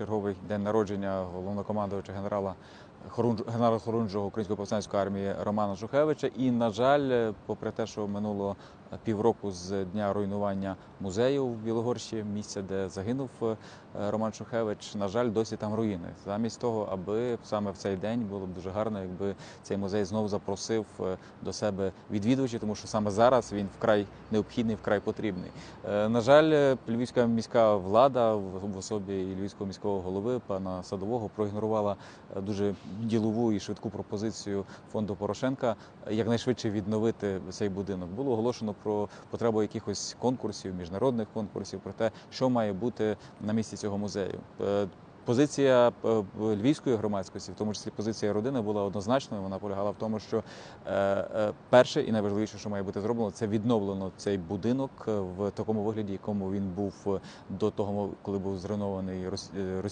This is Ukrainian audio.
Черговий день народження головнокомандувача генерала. Генерала Хорунжого Української повстанської армії Романа Шухевича. І, на жаль, попри те, що минуло півроку з дня руйнування музею в Білогорщі, місця, де загинув е, Роман Шухевич, на жаль, досі там руїни. Замість того, аби саме в цей день було б дуже гарно, якби цей музей знову запросив е, до себе відвідувачів, тому що саме зараз він вкрай необхідний, вкрай потрібний. Е, На жаль, львівська міська влада в особі львівського міського голови пана Садового проігнорувала дуже ділову і швидку пропозицію фонду Порошенка е, якнайшвидше відновити цей будинок. Було оголошено про потребу якихось конкурсів, міжнародних конкурсів, про те, що має бути на місці цього музею. Е, Позиція е, львівської громадськості, в тому числі позиція родини, була однозначною. Вона полягала в тому, що перше і найважливіше, що має бути зроблено, це відновлено цей будинок в такому вигляді, якому він був до того, коли був зруйнований рос- російською.